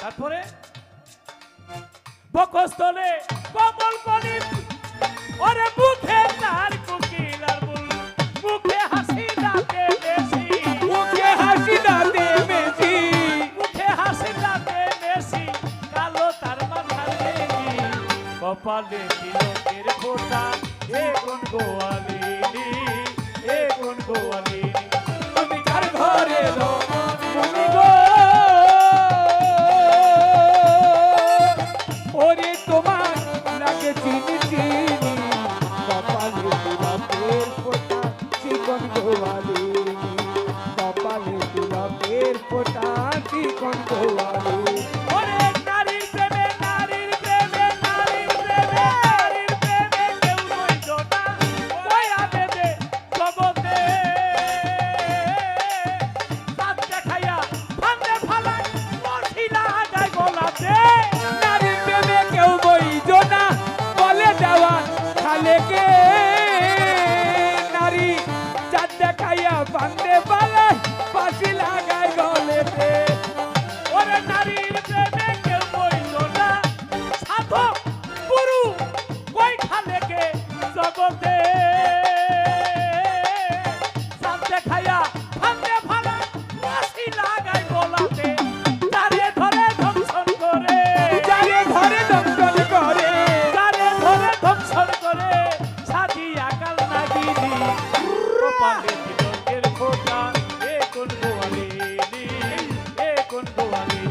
তারপরে? বকস্তলে কমল কলি ওরে মুখে তার কুকিল আর মুখে হাসি দাঁতে বেশি। মুখে হাসি দাঁতে বেশি। মুখে হাসি দাঁতে বেশি। কালো তার মাথার কপালে তিলকের ফোটা।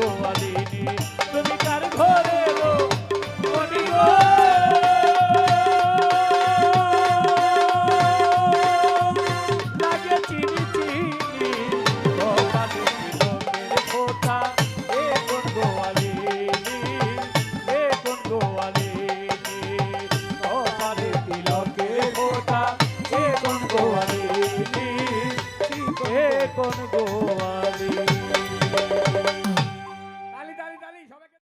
కోవలేని